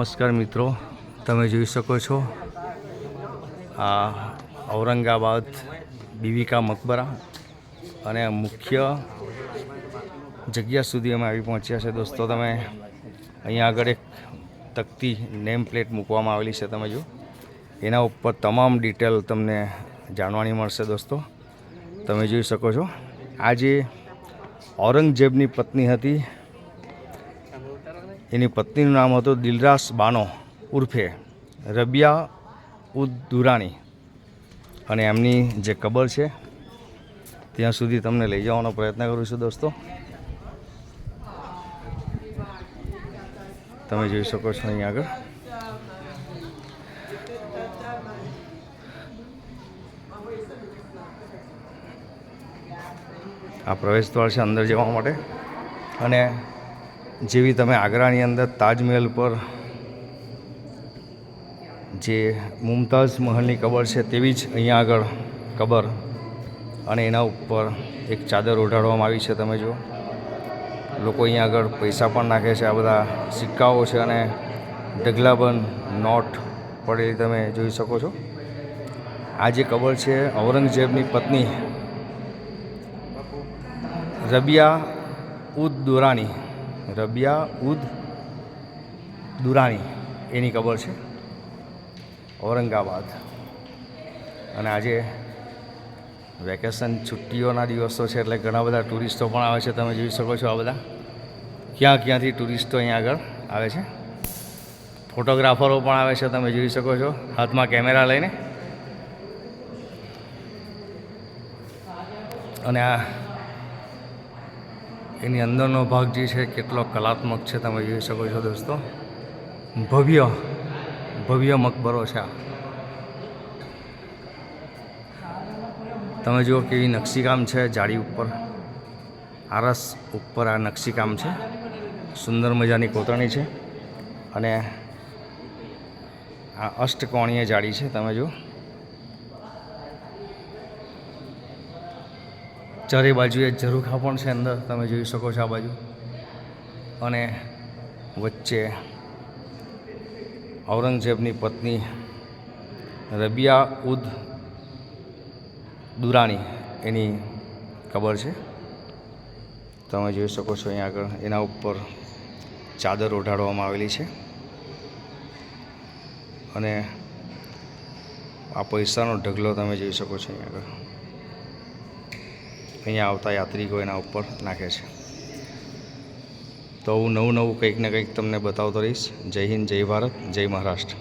નમસ્કાર મિત્રો, તમે જોઈ શકો છો, આ ઔરંગાબાદ બીવિકા મકબરા અને મુખ્ય જગ્યા સુધી અમે આવી પહોંચ્યા છે. દોસ્તો, તમે અહીંયા આગળ એક તકતી નેમ પ્લેટ મૂકવામાં આવેલી છે, તમે જો એના ઉપર તમામ ડિટેલ તમને જાણવાની મળશે, દોસ્તો. તમે જોઈ શકો છો. આ જે ઔરંગઝેબની પત્ની હતી એની પત્નીનું નામ હતું દિલરાસ બાનો ઉર્ફે રબિયા ઉદ દુરાની અને એમની જે કબર છે, ત્યાં સુધી તમને લઈ જવાનો પ્રયત્ન કરું છું દોસ્તો. તમે જોઈ શકો છો અહીં આગળ. આ પ્રવેશ દ્વાર છે અંદર જવા માટે. અને જેવી તમે આગ્રાની અંદર તાજમહેલ પર જે મુમતાઝ મહલની કબર છે તેવી જ અહીંયા આગળ કબર અને એના ઉપર એક ચાદર ઓઢાડવામાં આવી છે તમે જુઓ. લોકો અહીંયા આગળ પૈસા પણ નાખે છે. આ બધા સિક્કાઓ છે અને ઢગલાબંધ નોટ પડેલી તમે જોઈ શકો છો. આ જે કબર છે ઔરંગઝેબની પત્ની રબિયા ઉદ દુરાની રબિયા, ઉદ, દુરાણી, એની કબર છે. ઔરંગાબાદ. અને આજે વેકેશન છુટ્ટીઓના દિવસો છે એટલે ઘણા બધા ટુરિસ્ટો પણ આવે છે. તમે જોઈ શકો છો આ બધા. ક્યાં ક્યાંથી ટુરિસ્ટો અહીંયા આગળ આવે છે. ફોટોગ્રાફરો પણ આવે છે, તમે જોઈ શકો છો. હાથમાં કેમેરા લઈને. અને આ એની અંદરનો ભાગ જે છે, કેટલો કલાત્મક છે તમે જોઈ શકો છો દોસ્તો. ભવ્ય ભવ્ય મકબરો છે આ. તમે જુઓ કેવી નકશીકામ છે જાળી ઉપર. આરસ ઉપર આ નકશીકામ છે. સુંદર મજાની કોતરણી છે. અને આ અષ્ટકોણીય જાળી છે, તમે જુઓ. ચારે બાજુએ ઝરૂખા પણ છે અંદર, તમે જોઈ શકો છો આ બાજુ. અને વચ્ચે ઔરંગઝેબની પત્ની રબિયા ઉદ દુરાણી, એની કબર છે? તમે જોઈ શકો છો અહીંયા આગળ, એના ઉપર ચાદર ઓઢાડવામાં આવેલી છે. અને આ પૈસાનો ઢગલો તમે જોઈ શકો છો અહીંયા આગળ. અહીંયા આવતા યાત્રિકો એના ઉપર નાખે છે. તો હું નવું નવું કંઈક ને કંઈક તમને બતાવતો રહીશ. જય હિન્દ, જય ભારત, જય મહારાષ્ટ્ર.